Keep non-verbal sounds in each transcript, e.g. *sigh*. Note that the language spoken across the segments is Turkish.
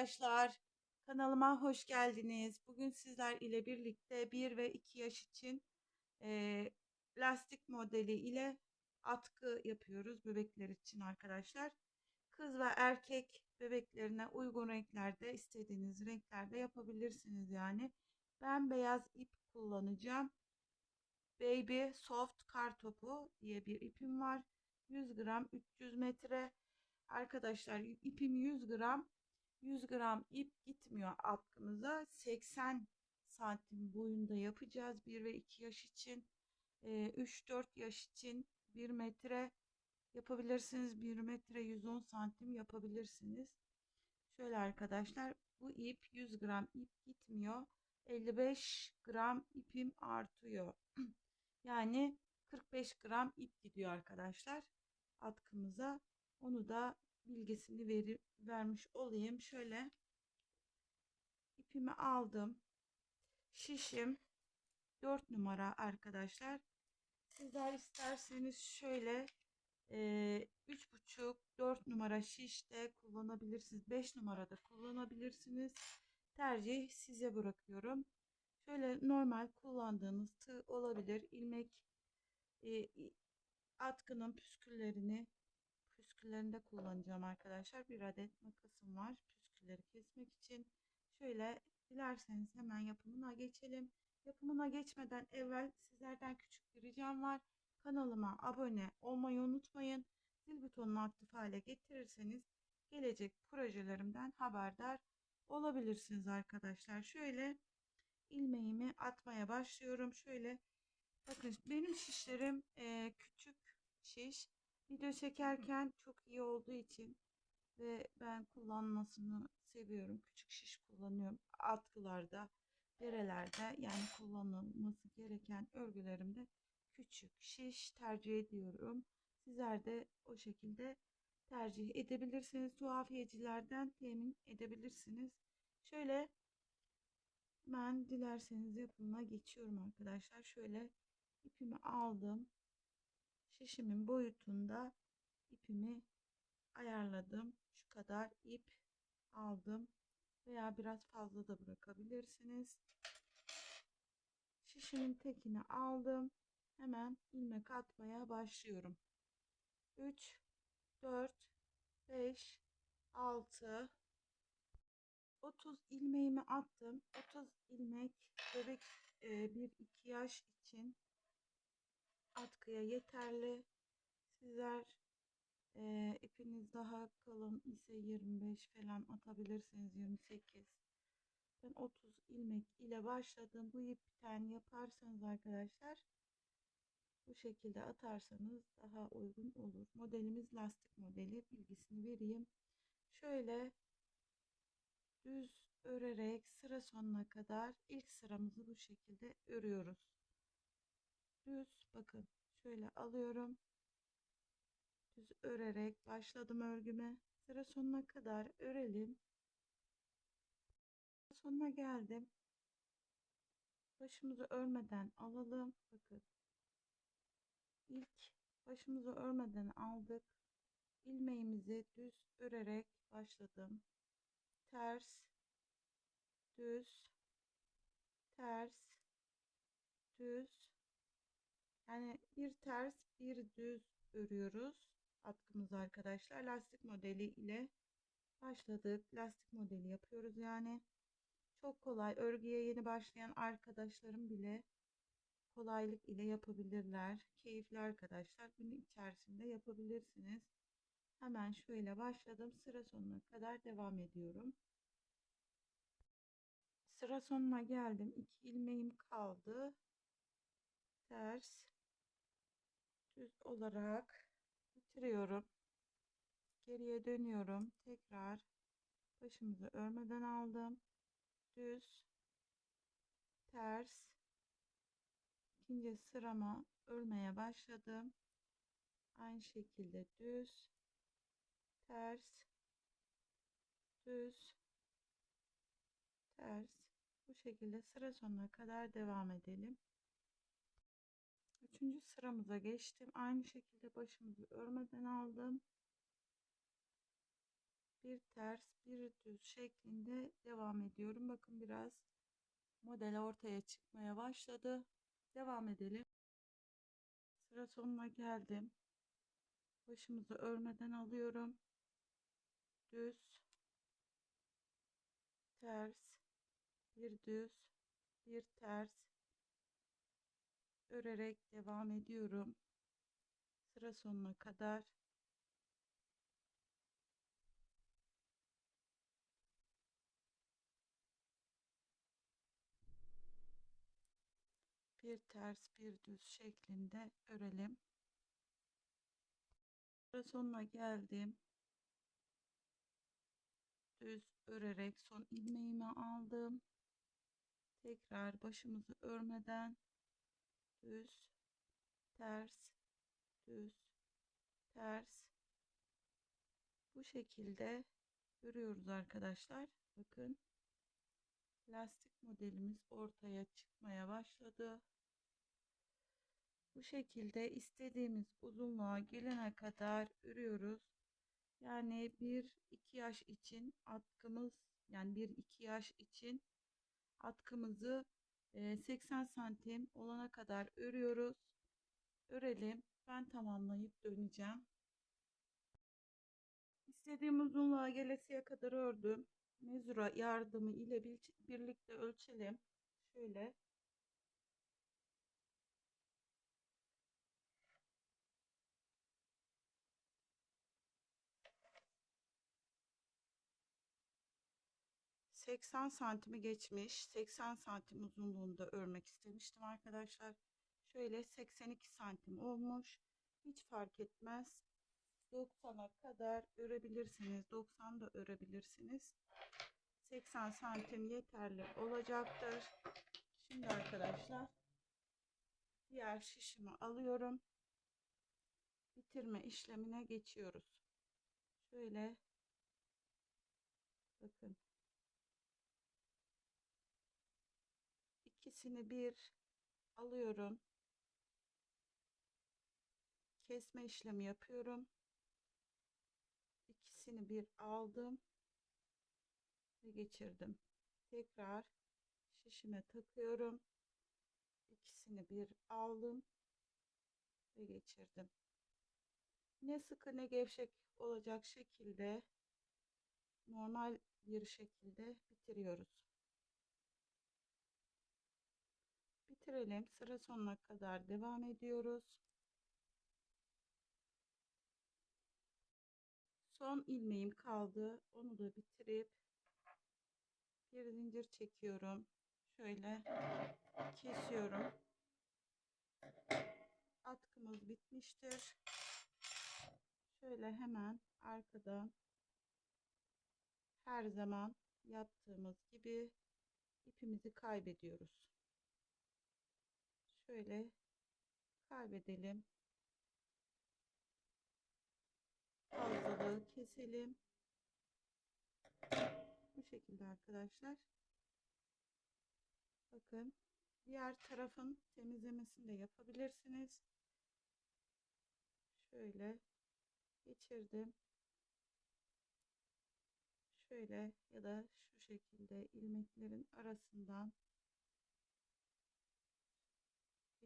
arkadaşlar. Kanalıma hoş geldiniz. Bugün sizler ile birlikte 1 ve 2 yaş için e, lastik modeli ile atkı yapıyoruz bebekler için arkadaşlar. Kız ve erkek bebeklerine uygun renklerde istediğiniz renklerde yapabilirsiniz yani. Ben beyaz ip kullanacağım. Baby Soft Kar Topu diye bir ipim var. 100 gram 300 metre. Arkadaşlar ipim 100 gram. 100 gram ip gitmiyor atkımıza. 80 santim boyunda yapacağız. 1 ve 2 yaş için. 3-4 yaş için 1 metre yapabilirsiniz. 1 metre 110 santim yapabilirsiniz. Şöyle arkadaşlar bu ip 100 gram ip gitmiyor. 55 gram ipim artıyor. *clears throat* yani 45 gram ip gidiyor arkadaşlar atkımıza. Onu da bilgisini veri, vermiş olayım. Şöyle ipimi aldım. Şişim 4 numara arkadaşlar. Sizler isterseniz şöyle e, 3,5-4 numara şişte kullanabilirsiniz. 5 numarada kullanabilirsiniz. Tercih size bırakıyorum. Şöyle normal kullandığınız tığ olabilir. ilmek e, atkının püsküllerini püsküllerinde kullanacağım arkadaşlar. Bir adet makasım var püskülleri kesmek için. Şöyle dilerseniz hemen yapımına geçelim. Yapımına geçmeden evvel sizlerden küçük bir ricam var. Kanalıma abone olmayı unutmayın. Zil butonunu aktif hale getirirseniz gelecek projelerimden haberdar olabilirsiniz arkadaşlar. Şöyle ilmeğimi atmaya başlıyorum. Şöyle bakın benim şişlerim küçük şiş. Video çekerken çok iyi olduğu için ve ben kullanmasını seviyorum. Küçük şiş kullanıyorum. Atkılarda, derelerde yani kullanılması gereken örgülerimde küçük şiş tercih ediyorum. Sizler de o şekilde tercih edebilirsiniz. Tuhafiyecilerden temin edebilirsiniz. Şöyle ben dilerseniz yapımına geçiyorum arkadaşlar. Şöyle ipimi aldım şişimin boyutunda ipimi ayarladım. Şu kadar ip aldım veya biraz fazla da bırakabilirsiniz. Şişimin tekini aldım. Hemen ilmek atmaya başlıyorum. 3 4 5 6 30 ilmeğimi attım. 30 ilmek bebek 1-2 yaş için atkıya yeterli. Sizler e, ipiniz daha kalın ise 25 falan atabilirsiniz 28. Ben 30 ilmek ile başladım. Bu ipten yaparsanız arkadaşlar bu şekilde atarsanız daha uygun olur. Modelimiz lastik modeli bilgisini vereyim. Şöyle düz örerek sıra sonuna kadar ilk sıramızı bu şekilde örüyoruz düz bakın şöyle alıyorum. Düz örerek başladım örgüme. Sıra sonuna kadar örelim. Sonuna geldim. Başımızı örmeden alalım. Bakın. İlk başımızı örmeden aldık. İlmeğimizi düz örerek başladım. Ters düz ters düz yani bir ters bir düz örüyoruz atkımızı arkadaşlar. Lastik modeli ile başladık. Lastik modeli yapıyoruz yani. Çok kolay. Örgüye yeni başlayan arkadaşlarım bile kolaylık ile yapabilirler. Keyifli arkadaşlar. Günün içerisinde yapabilirsiniz. Hemen şöyle başladım. Sıra sonuna kadar devam ediyorum. Sıra sonuna geldim. 2 ilmeğim kaldı. Ters düz olarak bitiriyorum. Geriye dönüyorum. Tekrar başımızı örmeden aldım. Düz ters ikinci sırama örmeye başladım. Aynı şekilde düz ters düz ters bu şekilde sıra sonuna kadar devam edelim. Üçüncü sıramıza geçtim. Aynı şekilde başımızı örmeden aldım. bir ters bir düz şeklinde devam ediyorum. Bakın biraz model ortaya çıkmaya başladı. Devam edelim. Sıra sonuna geldim. Başımızı örmeden alıyorum. Düz, ters, bir düz, bir ters örerek devam ediyorum. Sıra sonuna kadar bir ters bir düz şeklinde örelim. Sıra sonuna geldim. Düz örerek son ilmeğimi aldım. Tekrar başımızı örmeden düz, ters, düz, ters. Bu şekilde örüyoruz arkadaşlar. Bakın lastik modelimiz ortaya çıkmaya başladı. Bu şekilde istediğimiz uzunluğa gelene kadar örüyoruz. Yani 1-2 yaş için atkımız yani 1-2 yaş için atkımızı 80 santim olana kadar örüyoruz. Örelim. Ben tamamlayıp döneceğim. İstediğim uzunluğa gelesiye kadar ördüm. Mezura yardımı ile birlikte ölçelim. Şöyle 80 santimi geçmiş. 80 santim uzunluğunda örmek istemiştim arkadaşlar. Şöyle 82 santim olmuş. Hiç fark etmez. 90'a kadar örebilirsiniz. 90 da örebilirsiniz. 80 santim yeterli olacaktır. Şimdi arkadaşlar diğer şişimi alıyorum. Bitirme işlemine geçiyoruz. Şöyle bakın ikisini bir alıyorum. Kesme işlemi yapıyorum. İkisini bir aldım ve geçirdim. Tekrar şişime takıyorum. İkisini bir aldım ve geçirdim. Ne sıkı ne gevşek olacak şekilde normal bir şekilde bitiriyoruz. Bitirelim. Sıra sonuna kadar devam ediyoruz. Son ilmeğim kaldı. Onu da bitirip bir zincir çekiyorum. Şöyle kesiyorum. Atkımız bitmiştir. Şöyle hemen arkadan her zaman yaptığımız gibi ipimizi kaybediyoruz şöyle kaybedelim. Fazlalığı keselim. Bu şekilde arkadaşlar. Bakın diğer tarafın temizlemesini de yapabilirsiniz. Şöyle geçirdim. Şöyle ya da şu şekilde ilmeklerin arasından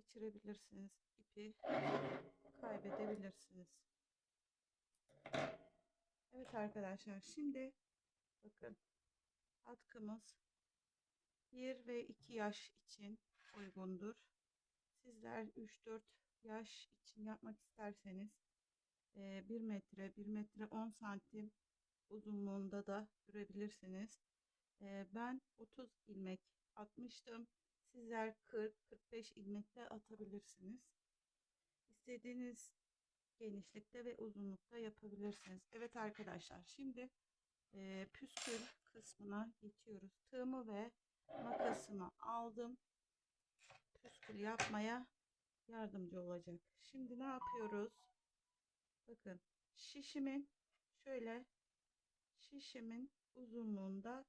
geçirebilirsiniz. ipi kaybedebilirsiniz. Evet arkadaşlar şimdi bakın atkımız 1 ve 2 yaş için uygundur. Sizler 3-4 yaş için yapmak isterseniz 1 metre 1 metre 10 santim uzunluğunda da görebilirsiniz. Ben 30 ilmek atmıştım. Sizler 40-45 ilmekle atabilirsiniz. İstediğiniz genişlikte ve uzunlukta yapabilirsiniz. Evet arkadaşlar şimdi e, püskül kısmına geçiyoruz. Tığımı ve makasımı aldım. Püskül yapmaya yardımcı olacak. Şimdi ne yapıyoruz? Bakın şişimin şöyle şişimin uzunluğunda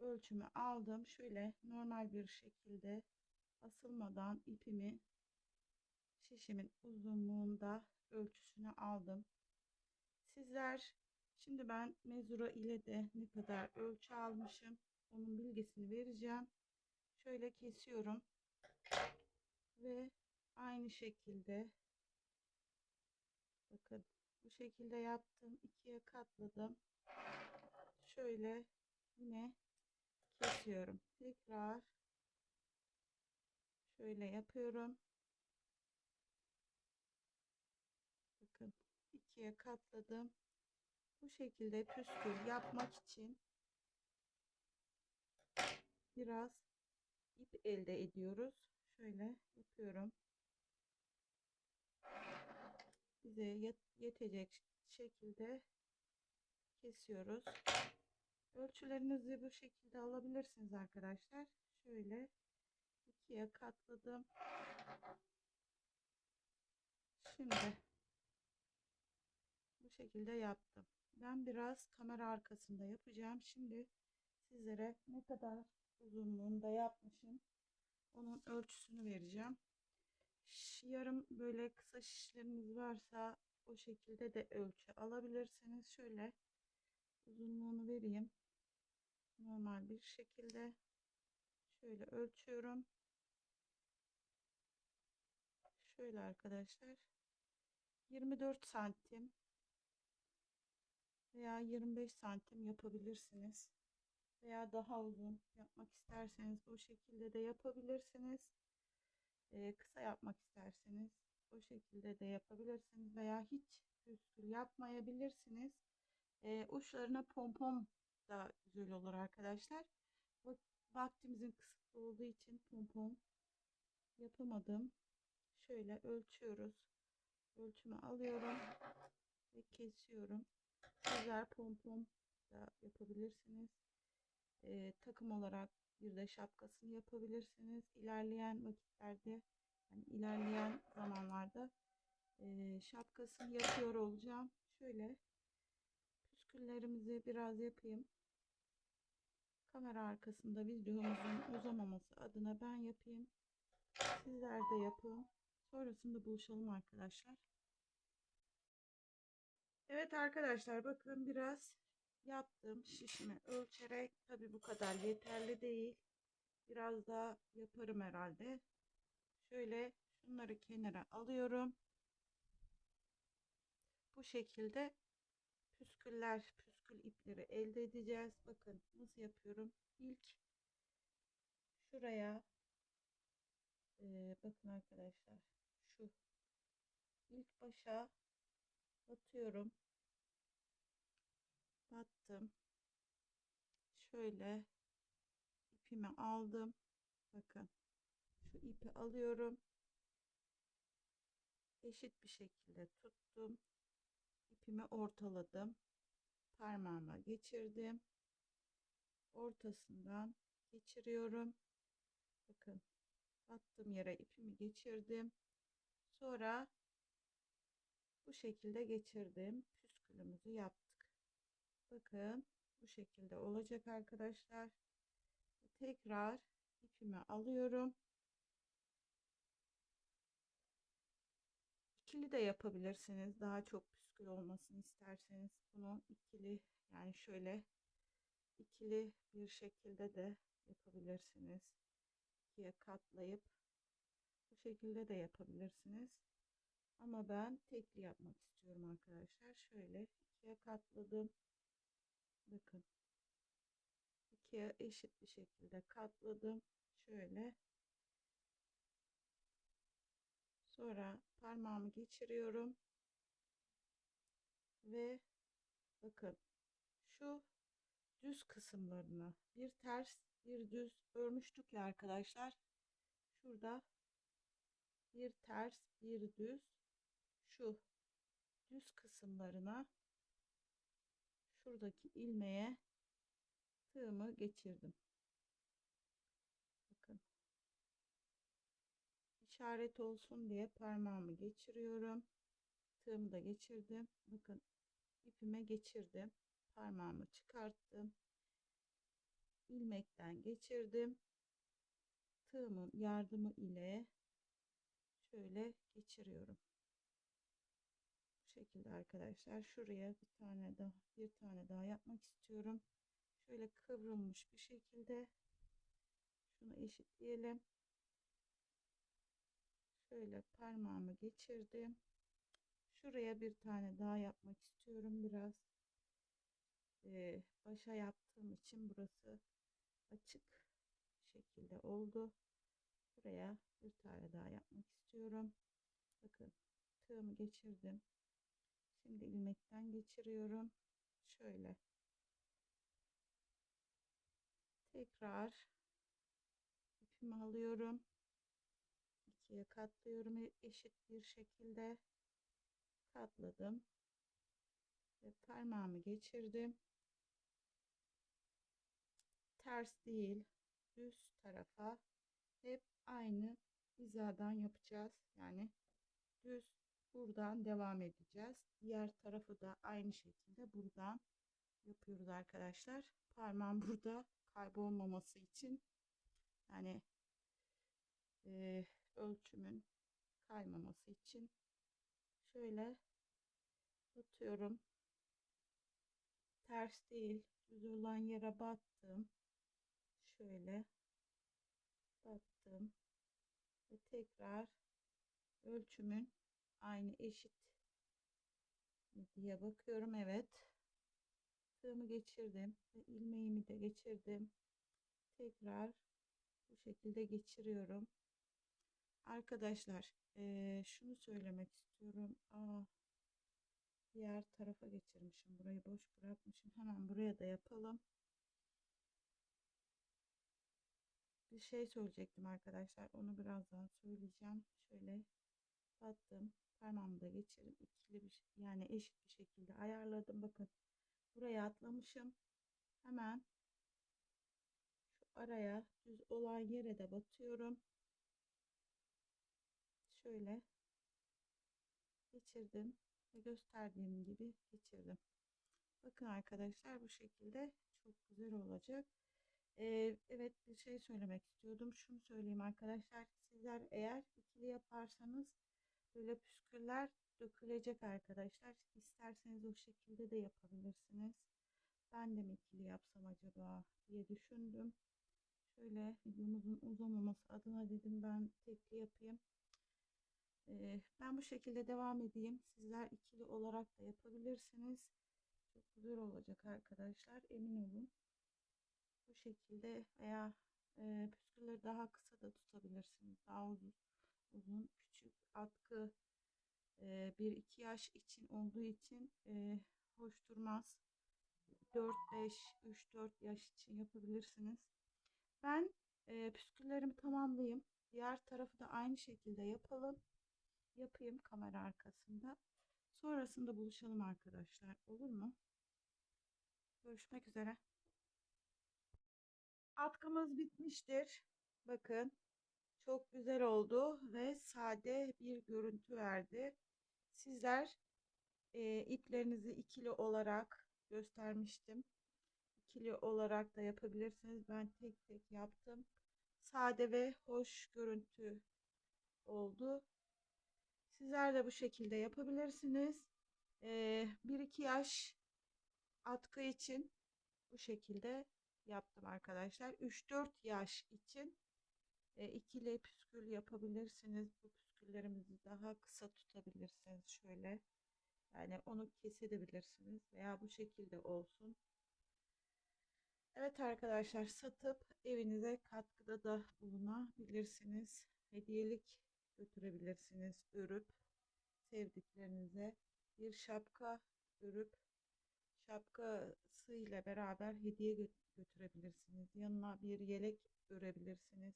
ölçümü aldım. Şöyle normal bir şekilde asılmadan ipimi şişimin uzunluğunda ölçüsünü aldım. Sizler şimdi ben mezura ile de ne kadar ölçü almışım onun bilgisini vereceğim. Şöyle kesiyorum ve aynı şekilde bakın bu şekilde yaptım ikiye katladım şöyle yine kesiyorum tekrar şöyle yapıyorum. Bakın ikiye katladım. Bu şekilde püskül yapmak için biraz ip elde ediyoruz. Şöyle yapıyorum. Bize yetecek şekilde kesiyoruz ölçülerinizi bu şekilde alabilirsiniz arkadaşlar. Şöyle ikiye katladım. Şimdi bu şekilde yaptım. Ben biraz kamera arkasında yapacağım. Şimdi sizlere ne kadar uzunluğunda yapmışım onun ölçüsünü vereceğim. Yarım böyle kısa şişleriniz varsa o şekilde de ölçü alabilirsiniz. Şöyle uzunluğunu vereyim. Normal bir şekilde şöyle ölçüyorum. Şöyle arkadaşlar. 24 santim veya 25 santim yapabilirsiniz. Veya daha uzun yapmak isterseniz o şekilde de yapabilirsiniz. Ee, kısa yapmak isterseniz o şekilde de yapabilirsiniz veya hiç püskül yapmayabilirsiniz ee, uçlarına pompon da güzel olur arkadaşlar. Vaktimizin kısıtlı olduğu için pompon yapamadım. Şöyle ölçüyoruz. Ölçümü alıyorum ve kesiyorum. Sizler pompon da yapabilirsiniz. E, takım olarak bir de şapkasını yapabilirsiniz. İlerleyen vakitlerde yani ilerleyen zamanlarda e, şapkasını yapıyor olacağım. Şöyle püsküllerimizi biraz yapayım. Kamera arkasında videomuzun uzamaması adına ben yapayım. Sizler de yapın. Sonrasında buluşalım arkadaşlar. Evet arkadaşlar bakın biraz yaptım şişimi ölçerek. Tabi bu kadar yeterli değil. Biraz daha yaparım herhalde. Şöyle şunları kenara alıyorum. Bu şekilde püsküller püskül ipleri elde edeceğiz. Bakın nasıl yapıyorum? İlk şuraya e, bakın arkadaşlar şu ilk başa batıyorum. Battım. Şöyle ipimi aldım. Bakın şu ipi alıyorum. Eşit bir şekilde tuttum ipimi ortaladım. Parmağıma geçirdim. Ortasından geçiriyorum. Bakın attığım yere ipimi geçirdim. Sonra bu şekilde geçirdim. Püskülümüzü yaptık. Bakın bu şekilde olacak arkadaşlar. Tekrar ipimi alıyorum. İkili de yapabilirsiniz. Daha çok püskül olmasını isterseniz bunu ikili yani şöyle ikili bir şekilde de yapabilirsiniz. İkiye katlayıp bu şekilde de yapabilirsiniz. Ama ben tekli yapmak istiyorum arkadaşlar. Şöyle ikiye katladım. Bakın. İkiye eşit bir şekilde katladım. Şöyle. Sonra parmağımı geçiriyorum ve bakın şu düz kısımlarını bir ters bir düz örmüştük ya arkadaşlar şurada bir ters bir düz şu düz kısımlarına şuradaki ilmeğe tığımı geçirdim. Bakın. işaret olsun diye parmağımı geçiriyorum. Tığımı da geçirdim. Bakın ipime geçirdim. Parmağımı çıkarttım. ilmekten geçirdim. Tığımın yardımı ile şöyle geçiriyorum. Bu şekilde arkadaşlar şuraya bir tane daha bir tane daha yapmak istiyorum. Şöyle kıvrılmış bir şekilde şunu eşitleyelim. Şöyle parmağımı geçirdim. Şuraya bir tane daha yapmak istiyorum. Biraz e, başa yaptığım için burası açık şekilde oldu. Buraya bir tane daha yapmak istiyorum. Bakın tığımı geçirdim. Şimdi ilmekten geçiriyorum. Şöyle. Tekrar ipimi alıyorum. ikiye katlıyorum e, eşit bir şekilde. Katladım. Ve parmağımı geçirdim. Ters değil, düz tarafa hep aynı hizadan yapacağız. Yani düz buradan devam edeceğiz. Diğer tarafı da aynı şekilde buradan yapıyoruz arkadaşlar. Parmağım *laughs* burada kaybolmaması için yani e, ölçümün kaymaması için şöyle batıyorum. Ters değil, düz olan yere battım. Şöyle battım ve tekrar ölçümün aynı eşit diye bakıyorum. Evet. Tığımı geçirdim ve ilmeğimi de geçirdim. Tekrar bu şekilde geçiriyorum. Arkadaşlar ee, şunu söylemek istiyorum. Aa, diğer tarafa geçirmişim. Burayı boş bırakmışım. Hemen buraya da yapalım. Bir şey söyleyecektim arkadaşlar. Onu birazdan söyleyeceğim. Şöyle battım. Parmağımı da geçirdim. İkili bir yani eşit bir şekilde ayarladım. Bakın buraya atlamışım. Hemen şu araya düz olan yere de batıyorum. Şöyle geçirdim ve gösterdiğim gibi geçirdim. Bakın arkadaşlar bu şekilde çok güzel olacak. Ee, evet bir şey söylemek istiyordum. Şunu söyleyeyim arkadaşlar. Sizler eğer ikili yaparsanız böyle püsküller dökülecek arkadaşlar. İsterseniz o şekilde de yapabilirsiniz. Ben de mi ikili yapsam acaba diye düşündüm. Şöyle videomuzun uzamaması adına dedim ben tekli yapayım. Ben bu şekilde devam edeyim. Sizler ikili olarak da yapabilirsiniz. Çok güzel olacak arkadaşlar. Emin olun. Bu şekilde veya püskülleri daha kısa da tutabilirsiniz. Daha uzun, uzun küçük atkı e, 1-2 yaş için olduğu için e, hoş durmaz. 4-5, 3-4 yaş için yapabilirsiniz. Ben püsküllerimi tamamlayayım. Diğer tarafı da aynı şekilde yapalım. Yapayım kamera arkasında. Sonrasında buluşalım arkadaşlar. Olur mu? Görüşmek üzere. Atkımız bitmiştir. Bakın çok güzel oldu ve sade bir görüntü verdi. Sizler e, iplerinizi ikili olarak göstermiştim. İkili olarak da yapabilirsiniz. Ben tek tek yaptım. Sade ve hoş görüntü oldu. Sizler de bu şekilde yapabilirsiniz. E, 1-2 yaş atkı için bu şekilde yaptım arkadaşlar. 3-4 yaş için e, ikili püskül yapabilirsiniz. Bu püsküllerimizi daha kısa tutabilirsiniz. Şöyle yani onu kesebilirsiniz veya bu şekilde olsun. Evet arkadaşlar satıp evinize katkıda da bulunabilirsiniz. Hediyelik götürebilirsiniz. Örüp sevdiklerinize bir şapka örüp şapkası ile beraber hediye götürebilirsiniz. Yanına bir yelek örebilirsiniz.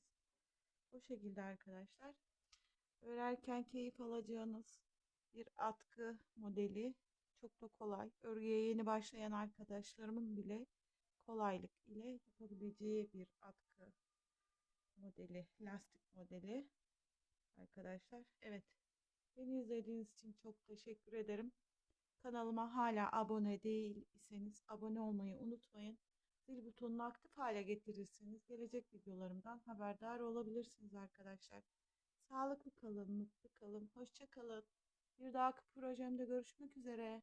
O şekilde arkadaşlar. Örerken keyif alacağınız bir atkı modeli. Çok da kolay. Örgüye yeni başlayan arkadaşlarımın bile kolaylık ile yapabileceği bir atkı modeli, lastik modeli arkadaşlar. Evet. Beni izlediğiniz için çok teşekkür ederim. Kanalıma hala abone değilseniz abone olmayı unutmayın. Zil butonunu aktif hale getirirseniz gelecek videolarımdan haberdar olabilirsiniz arkadaşlar. Sağlıklı kalın, mutlu kalın, hoşça kalın. Bir dahaki projemde görüşmek üzere.